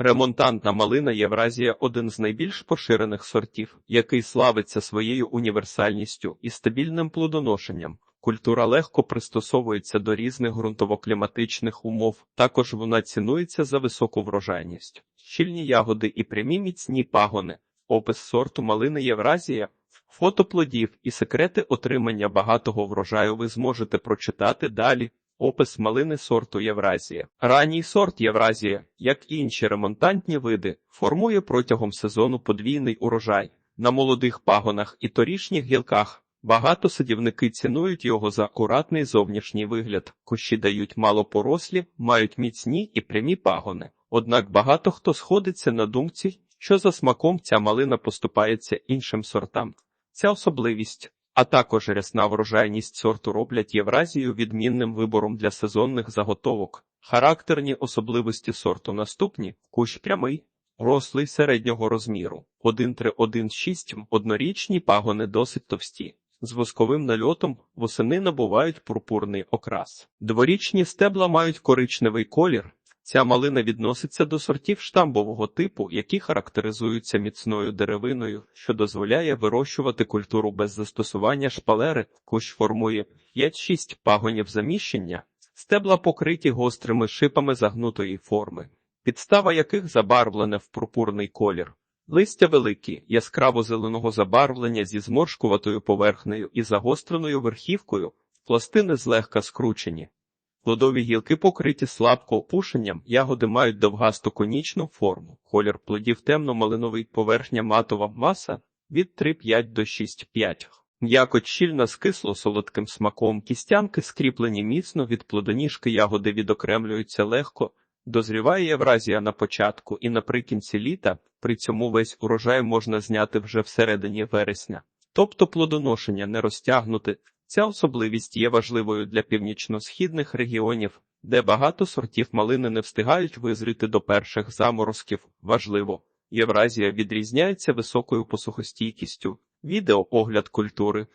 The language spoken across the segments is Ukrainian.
Ремонтантна малина Євразія один з найбільш поширених сортів, який славиться своєю універсальністю і стабільним плодоношенням. Культура легко пристосовується до різних ґрунтово-кліматичних умов, також вона цінується за високу врожайність. Щільні ягоди і прямі міцні пагони. Опис сорту малини Євразія, фото плодів і секрети отримання багатого врожаю ви зможете прочитати далі. Опис малини сорту Євразія. Ранній сорт Євразія, як і інші ремонтантні види, формує протягом сезону подвійний урожай. На молодих пагонах і торішніх гілках багато садівники цінують його за акуратний зовнішній вигляд. Кущі дають мало порослі, мають міцні і прямі пагони. Однак багато хто сходиться на думці, що за смаком ця малина поступається іншим сортам. Ця особливість а також рясна врожайність сорту роблять Євразію відмінним вибором для сезонних заготовок. Характерні особливості сорту наступні: кущ прямий, рослий середнього розміру, 1-3-1-6, однорічні пагони досить товсті. З восковим нальотом восени набувають пурпурний окрас. Дворічні стебла мають коричневий колір, Ця малина відноситься до сортів штамбового типу, які характеризуються міцною деревиною, що дозволяє вирощувати культуру без застосування шпалери, кущ формує 5-6 пагонів заміщення, стебла покриті гострими шипами загнутої форми, підстава яких забарвлена в пурпурний колір. Листя великі, яскраво зеленого забарвлення зі зморшкуватою поверхнею і загостреною верхівкою, пластини злегка скручені. Плодові гілки покриті слабко опушенням, ягоди мають довгасту конічну форму, колір плодів темно-малиновий, поверхня матова маса від 3,5 до 6,5. М'якоть щільна з кисло-солодким смаком, кістянки скріплені міцно від плодоніжки ягоди відокремлюються легко, дозріває Євразія на початку і наприкінці літа, при цьому весь урожай можна зняти вже всередині вересня. Тобто плодоношення не розтягнути, Ця особливість є важливою для північно-східних регіонів, де багато сортів малини не встигають визріти до перших заморозків. Важливо, Євразія відрізняється високою посухостійкістю, відеоогляд культури,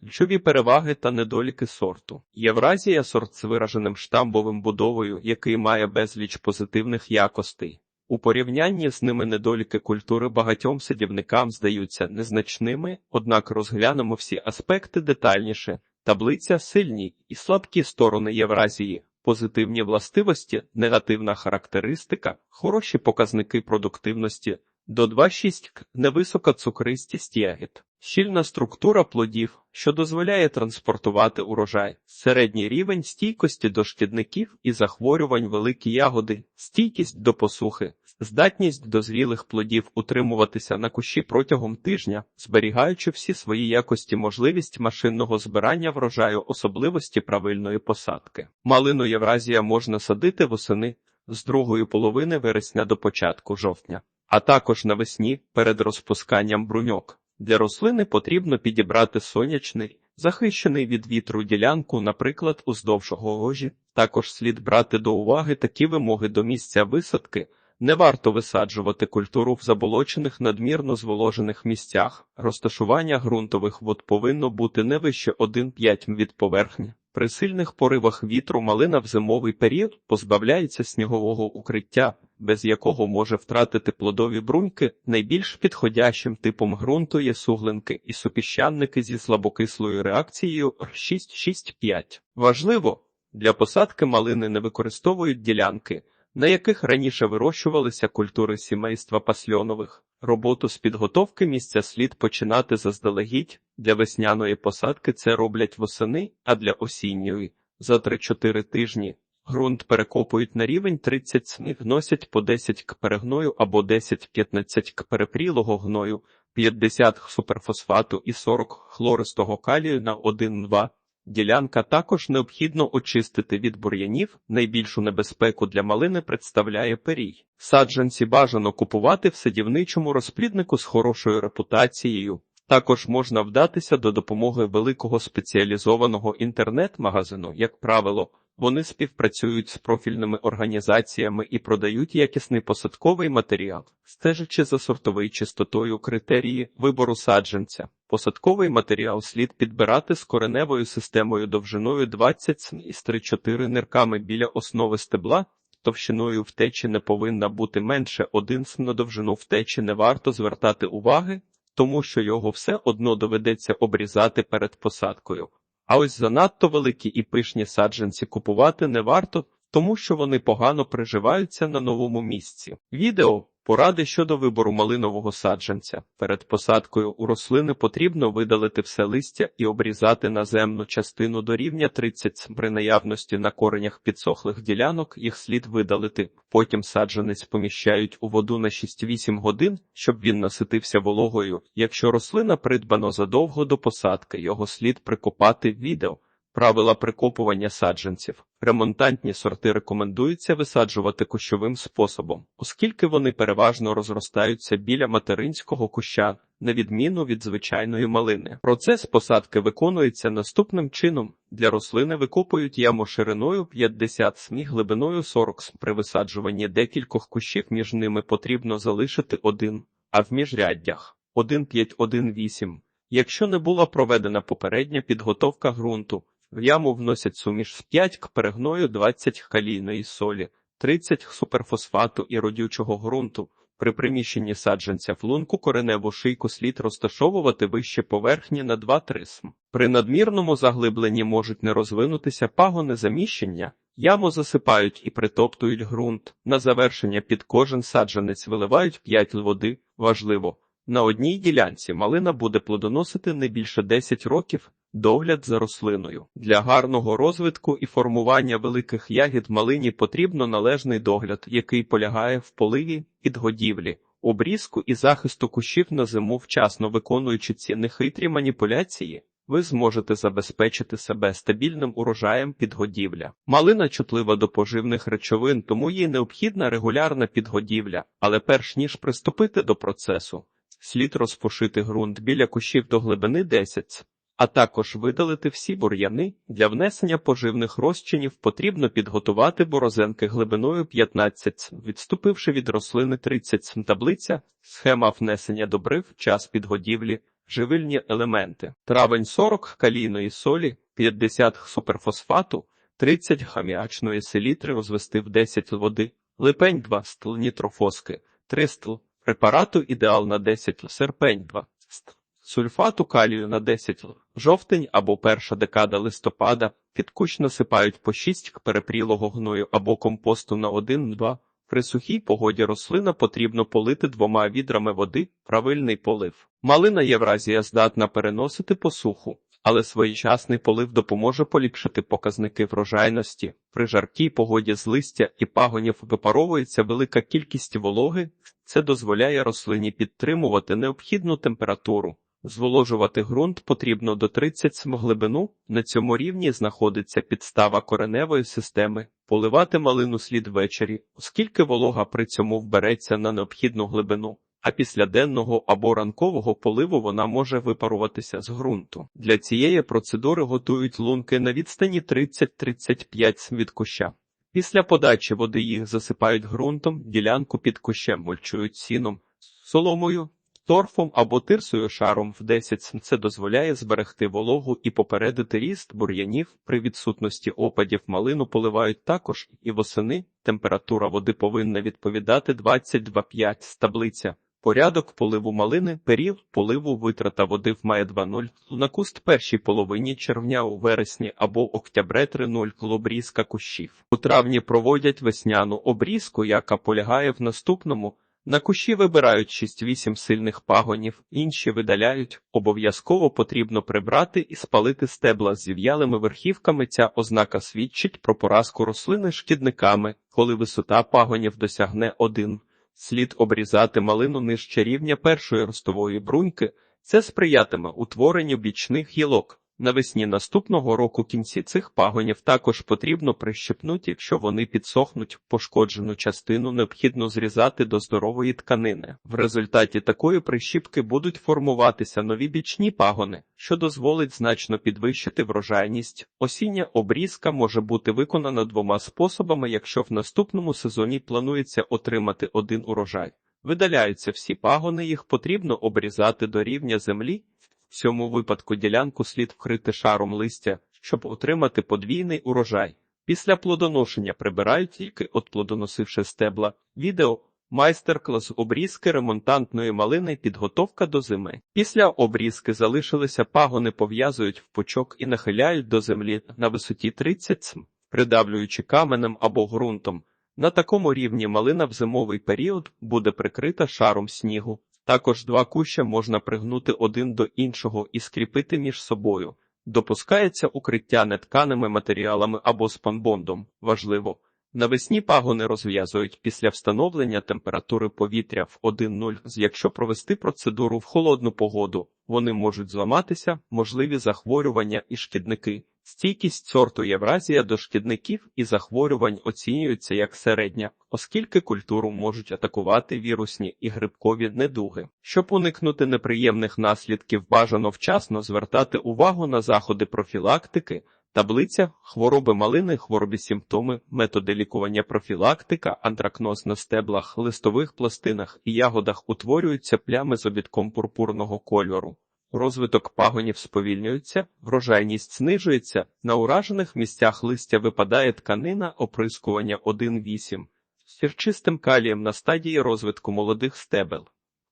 ключові переваги та недоліки сорту. Євразія сорт з вираженим штамбовим будовою, який має безліч позитивних якостей. У порівнянні з ними недоліки культури багатьом садівникам здаються незначними, однак розглянемо всі аспекти детальніше. Таблиця сильні і слабкі сторони Євразії, позитивні властивості, негативна характеристика, хороші показники продуктивності, до 2,6 к невисока цукристість ягід, щільна структура плодів, що дозволяє транспортувати урожай, середній рівень стійкості до шкідників і захворювань великі ягоди, стійкість до посухи, здатність до зрілих плодів утримуватися на кущі протягом тижня, зберігаючи всі свої якості можливість машинного збирання врожаю особливості правильної посадки. Малину Євразія можна садити восени з другої половини вересня до початку жовтня а також навесні перед розпусканням бруньок. Для рослини потрібно підібрати сонячний, захищений від вітру ділянку, наприклад, уздовж огорожі. Також слід брати до уваги такі вимоги до місця висадки. Не варто висаджувати культуру в заболочених надмірно зволожених місцях. Розташування ґрунтових вод повинно бути не вище 1,5 від поверхні. При сильних поривах вітру малина в зимовий період позбавляється снігового укриття, без якого може втратити плодові бруньки. Найбільш підходящим типом ґрунту є суглинки і супіщанники зі слабокислою реакцією 6,6,5. Важливо, для посадки малини не використовують ділянки, на яких раніше вирощувалися культури сімейства пасльонових. Роботу з підготовки місця слід починати заздалегідь. Для весняної посадки це роблять восени, а для осінньої за 3-4 тижні. Ґрунт перекопують на рівень 30 см, вносять по 10 к перегною або 10-15 к перепрілого гною, 50 суперфосфату і 40 хлористого калію на 1-2 Ділянка також необхідно очистити від бур'янів. Найбільшу небезпеку для малини представляє перій. Саджанці бажано купувати в садівничому розпліднику з хорошою репутацією. Також можна вдатися до допомоги великого спеціалізованого інтернет-магазину, як правило. Вони співпрацюють з профільними організаціями і продають якісний посадковий матеріал, стежачи за сортовою чистотою критерії вибору саджанця. Посадковий матеріал слід підбирати з кореневою системою довжиною 20 см із 3-4 нирками біля основи стебла, товщиною втечі не повинна бути менше 1 см на довжину втечі не варто звертати уваги, тому що його все одно доведеться обрізати перед посадкою. А ось занадто великі і пишні саджанці купувати не варто, тому що вони погано приживаються на новому місці. Відео Поради щодо вибору малинового саджанця. Перед посадкою у рослини потрібно видалити все листя і обрізати наземну частину до рівня 30. При наявності на коренях підсохлих ділянок їх слід видалити. Потім саджанець поміщають у воду на 6-8 годин, щоб він наситився вологою. Якщо рослина придбано задовго до посадки, його слід прикопати відео. Правила прикопування саджанців. Ремонтантні сорти рекомендується висаджувати кущовим способом, оскільки вони переважно розростаються біля материнського куща, на відміну від звичайної малини. Процес посадки виконується наступним чином: для рослини викопують яму шириною 50 см, глибиною 40 см. При висаджуванні декількох кущів між ними потрібно залишити один, а в міжряддях 1,5-1,8. Якщо не була проведена попередня підготовка ґрунту, в яму вносять суміш з 5 к перегною 20 калійної солі, 30 суперфосфату і родючого ґрунту. При приміщенні саджанця в лунку кореневу шийку слід розташовувати вище поверхні на 2-3 см. При надмірному заглибленні можуть не розвинутися пагони заміщення, яму засипають і притоптують ґрунт. На завершення під кожен саджанець виливають 5 води. Важливо, на одній ділянці малина буде плодоносити не більше 10 років. Догляд за рослиною для гарного розвитку і формування великих ягід малині потрібно належний догляд, який полягає в поливі, підгодівлі, обрізку і захисту кущів на зиму, вчасно виконуючи ці нехитрі маніпуляції. Ви зможете забезпечити себе стабільним урожаєм підгодівля. Малина чутлива до поживних речовин, тому їй необхідна регулярна підгодівля, але перш ніж приступити до процесу, слід розпушити ґрунт біля кущів до глибини 10 а також видалити всі бур'яни. Для внесення поживних розчинів потрібно підготувати борозенки глибиною 15 см, відступивши від рослини 30 см. таблиця, схема внесення добрив, час підгодівлі, живильні елементи, травень 40 калійної солі, 50 суперфосфату, 30 хаміачної селітри розвести в 10 води, липень 2 стл нітрофоски, 3 стл препарату ідеал на 10 серпень 2 стл. Сульфату калію на 10 жовтень або перша декада листопада під кущ насипають по 6 к перепрілого гною або компосту на 1-2. При сухій погоді рослина потрібно полити двома відрами води, правильний полив. Малина Євразія здатна переносити посуху, але своєчасний полив допоможе поліпшити показники врожайності. При жаркій погоді з листя і пагонів випаровується велика кількість вологи, це дозволяє рослині підтримувати необхідну температуру. Зволожувати ґрунт потрібно до 30 см глибину. На цьому рівні знаходиться підстава кореневої системи. Поливати малину слід ввечері, оскільки волога при цьому вбереться на необхідну глибину. А після денного або ранкового поливу вона може випаруватися з ґрунту. Для цієї процедури готують лунки на відстані 30-35 см від куща. Після подачі води їх засипають ґрунтом, ділянку під кущем мульчують сіном, соломою, торфом або тирсою шаром в 10 см. Це дозволяє зберегти вологу і попередити ріст бур'янів. При відсутності опадів малину поливають також і восени. Температура води повинна відповідати 22,5 таблиця. Порядок поливу малини, період поливу витрата води в має 2,0, на куст першій половині червня у вересні або октябре 3,0 обрізка кущів. У травні проводять весняну обрізку, яка полягає в наступному. На кущі вибирають 6-8 сильних пагонів, інші видаляють. Обов'язково потрібно прибрати і спалити стебла з зів'ялими верхівками. Ця ознака свідчить про поразку рослини шкідниками, коли висота пагонів досягне 1. Слід обрізати малину нижче рівня першої ростової бруньки. Це сприятиме утворенню бічних гілок. Навесні наступного року кінці цих пагонів також потрібно прищепнути, якщо вони підсохнуть, пошкоджену частину необхідно зрізати до здорової тканини. В результаті такої прищіпки будуть формуватися нові бічні пагони, що дозволить значно підвищити врожайність. Осіння обрізка може бути виконана двома способами, якщо в наступному сезоні планується отримати один урожай. Видаляються всі пагони, їх потрібно обрізати до рівня землі. В цьому випадку ділянку слід вкрити шаром листя, щоб отримати подвійний урожай. Після плодоношення прибирають тільки от плодоносивши стебла. Відео майстер-клас обрізки ремонтантної малини підготовка до зими. Після обрізки залишилися пагони пов'язують в пучок і нахиляють до землі на висоті 30 см, придавлюючи каменем або ґрунтом. На такому рівні малина в зимовий період буде прикрита шаром снігу. Також два куща можна пригнути один до іншого і скріпити між собою. Допускається укриття нетканими матеріалами або спанбондом. Важливо. Навесні пагони розв'язують після встановлення температури повітря в 1-0. Якщо провести процедуру в холодну погоду, вони можуть зламатися, можливі захворювання і шкідники. Стійкість сорту Євразія до шкідників і захворювань оцінюється як середня, оскільки культуру можуть атакувати вірусні і грибкові недуги. Щоб уникнути неприємних наслідків, бажано вчасно звертати увагу на заходи профілактики. Таблиця хвороби малини, хворобі симптоми, методи лікування профілактика, антракноз на стеблах, листових пластинах і ягодах утворюються плями з обідком пурпурного кольору. Розвиток пагонів сповільнюється, врожайність знижується, на уражених місцях листя випадає тканина оприскування 1,8 з сірчистим калієм на стадії розвитку молодих стебел.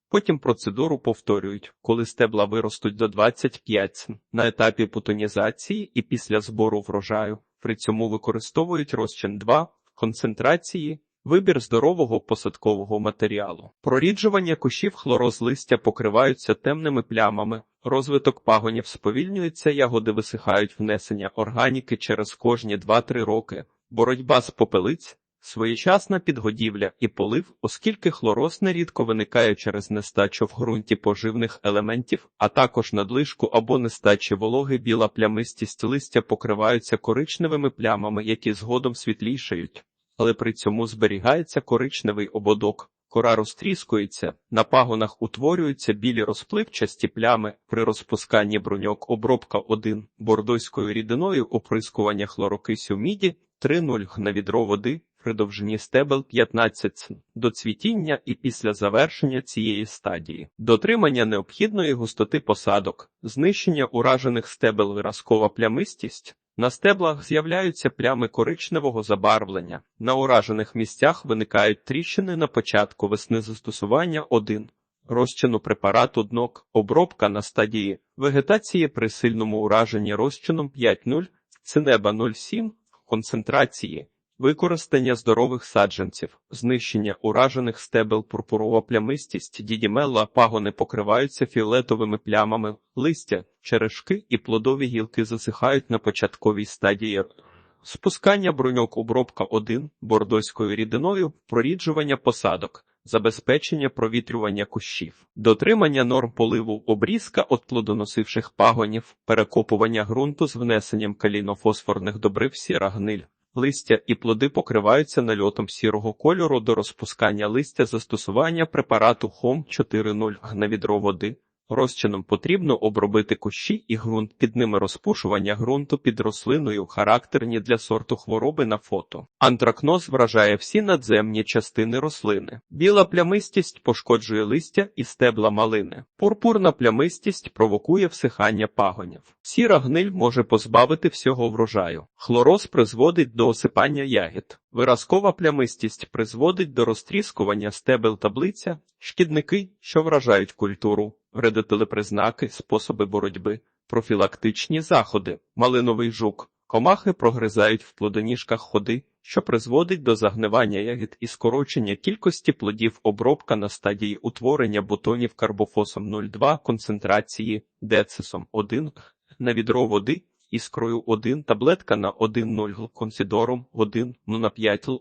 Потім процедуру повторюють, коли стебла виростуть до 25 см на етапі путонізації і після збору врожаю. При цьому використовують розчин 2 концентрації, вибір здорового посадкового матеріалу. Проріджування кущів хлороз листя покриваються темними плямами, розвиток пагонів сповільнюється, ягоди висихають внесення органіки через кожні 2-3 роки, боротьба з попелиць. Своєчасна підгодівля і полив, оскільки хлороз нерідко виникає через нестачу в ґрунті поживних елементів, а також надлишку або нестачі вологи біла плямистість листя покриваються коричневими плямами, які згодом світлішають, але при цьому зберігається коричневий ободок. Кора розтріскується, на пагонах утворюються білі розпливчасті плями при розпусканні бруньок обробка 1 бордойською рідиною оприскування хлорокисю міді 3,0 на відро води при довжині стебел 15 см, до цвітіння і після завершення цієї стадії, дотримання необхідної густоти посадок, знищення уражених стебел виразкова плямистість. На стеблах з'являються плями коричневого забарвлення, на уражених місцях виникають тріщини на початку весни застосування 1. Розчину препарату днок, обробка на стадії вегетації при сильному ураженні розчином 5,0, цинеба 0,7, концентрації, використання здорових саджанців, знищення уражених стебел пурпурова плямистість, дідімелла, пагони покриваються фіолетовими плямами, листя, черешки і плодові гілки засихають на початковій стадії. Спускання бруньок обробка 1 бордоською рідиною, проріджування посадок, забезпечення провітрювання кущів, дотримання норм поливу, обрізка от плодоносивших пагонів, перекопування ґрунту з внесенням калінофосфорних добрив сіра гниль. Листя і плоди покриваються нальотом сірого кольору до розпускання листя застосування препарату ХОМ 4.0 на води. Розчином потрібно обробити кущі і ґрунт під ними розпушування ґрунту під рослиною, характерні для сорту хвороби на фото. Антракноз вражає всі надземні частини рослини. Біла плямистість пошкоджує листя і стебла малини. Пурпурна плямистість провокує всихання пагонів. Сіра гниль може позбавити всього врожаю. Хлороз призводить до осипання ягід. Виразкова плямистість призводить до розтріскування стебел таблиця, шкідники, що вражають культуру, вредителі признаки, способи боротьби, профілактичні заходи, малиновий жук, комахи прогризають в плодоніжках ходи, що призводить до загнивання ягід і скорочення кількості плодів. Обробка на стадії утворення бутонів карбофосом 0,2 концентрації, децисом 1 на відро води іскрою 1, таблетка на 1,0 консидором 1, ну на 5 л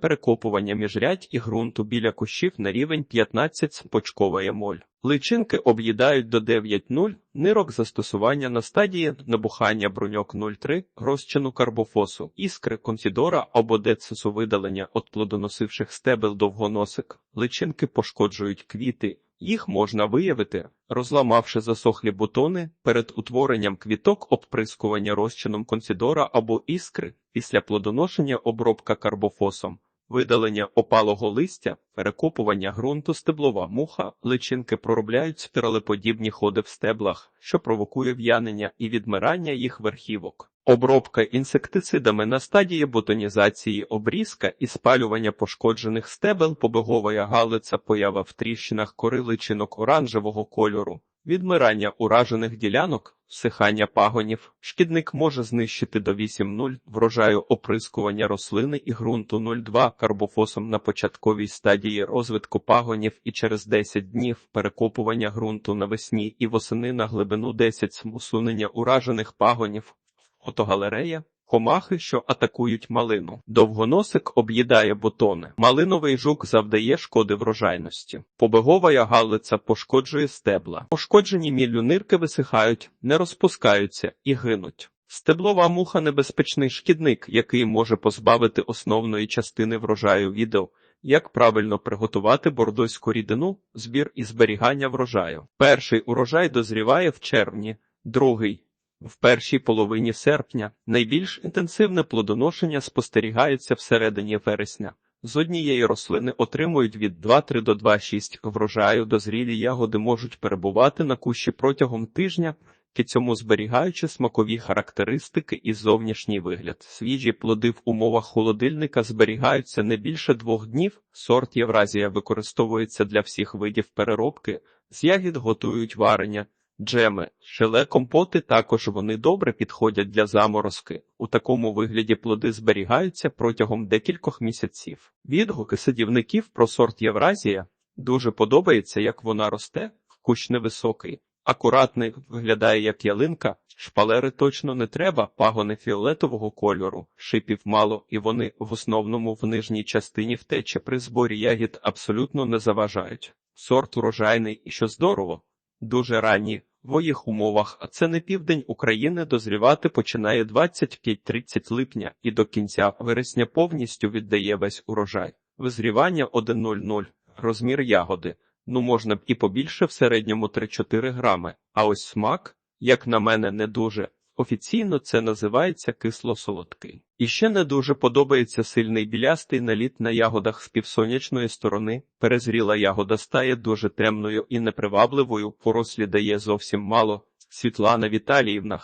перекопування міжрядь і ґрунту біля кущів на рівень 15 почкової моль. Личинки об'їдають до 9,0, нирок застосування на стадії набухання бруньок 0,3, розчину карбофосу, іскри консідора або децису видалення від плодоносивших стебел довгоносик. Личинки пошкоджують квіти, їх можна виявити, розламавши засохлі бутони перед утворенням квіток обприскування розчином консідора або іскри після плодоношення обробка карбофосом, видалення опалого листя, перекопування ґрунту стеблова муха, личинки проробляють спіралеподібні ходи в стеблах, що провокує в'янення і відмирання їх верхівок. Обробка інсектицидами на стадії ботанізації обрізка і спалювання пошкоджених стебел побеговая галиця, поява в тріщинах кори личинок оранжевого кольору, відмирання уражених ділянок, всихання пагонів. Шкідник може знищити до 8,0 врожаю оприскування рослини і ґрунту 0,2 карбофосом на початковій стадії розвитку пагонів і через 10 днів перекопування ґрунту навесні і восени на глибину 10 см усунення уражених пагонів. Фотогалерея. Комахи, що атакують малину. Довгоносик об'їдає бутони. Малиновий жук завдає шкоди врожайності. Побегова галиця пошкоджує стебла. Пошкоджені міллю висихають, не розпускаються і гинуть. Стеблова муха небезпечний шкідник, який може позбавити основної частини врожаю відео. Як правильно приготувати бордоську рідину, збір і зберігання врожаю. Перший урожай дозріває в червні, другий в першій половині серпня найбільш інтенсивне плодоношення спостерігається всередині вересня. З однієї рослини отримують від 2-3 до 2,6 врожаю. Дозрілі ягоди можуть перебувати на кущі протягом тижня, при цьому зберігаючи смакові характеристики і зовнішній вигляд. Свіжі плоди в умовах холодильника зберігаються не більше двох днів. Сорт Євразія використовується для всіх видів переробки. З ягід готують варення. Джеми, шеле компоти також вони добре підходять для заморозки. У такому вигляді плоди зберігаються протягом декількох місяців. Відгуки садівників про сорт Євразія дуже подобається, як вона росте, кущ невисокий, акуратний, виглядає як ялинка, шпалери точно не треба, пагони фіолетового кольору, шипів мало, і вони в основному в нижній частині втечі при зборі ягід абсолютно не заважають. Сорт урожайний і що здорово. Дуже ранні в моїх умовах, а це не південь України дозрівати починає 25-30 липня і до кінця вересня повністю віддає весь урожай. Визрівання 1,00, розмір ягоди. Ну можна б і побільше в середньому 3-4 грами. А ось смак, як на мене, не дуже. Офіційно це називається кисло-солодкий. І ще не дуже подобається сильний білястий наліт на ягодах з півсонячної сторони. Перезріла ягода стає дуже темною і непривабливою, порослі дає зовсім мало. Світлана Віталіївна.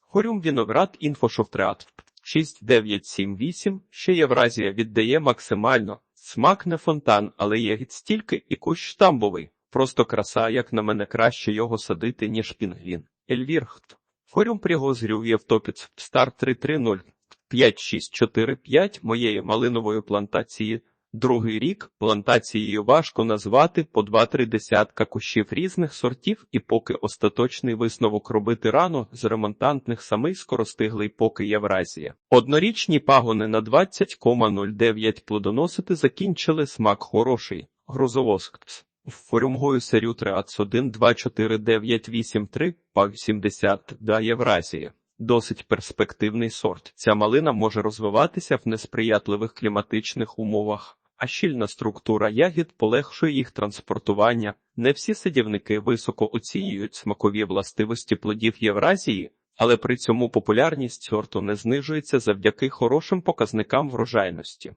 Хорюм Віноград інфошофтреат 6978. Ще Євразія віддає максимально. Смак не фонтан, але є стільки і кущ штамбовий. Просто краса, як на мене, краще його садити, ніж пінгвін. Ельвірхт. Хорюм пригозрює в топіц Стар 330 5645 моєї малинової плантації. Другий рік плантацією важко назвати по 2-3 десятка кущів різних сортів, і поки остаточний висновок робити рано з ремонтантних самий скоростиглий поки Євразія. Однорічні пагони на 20,09 плодоносити закінчили смак хороший. Грузовоскс. Форумгою серію 31 24983 паг 70 да Євразія. Досить перспективний сорт. Ця малина може розвиватися в несприятливих кліматичних умовах, а щільна структура ягід полегшує їх транспортування. Не всі садівники високо оцінюють смакові властивості плодів Євразії, але при цьому популярність сорту не знижується завдяки хорошим показникам врожайності.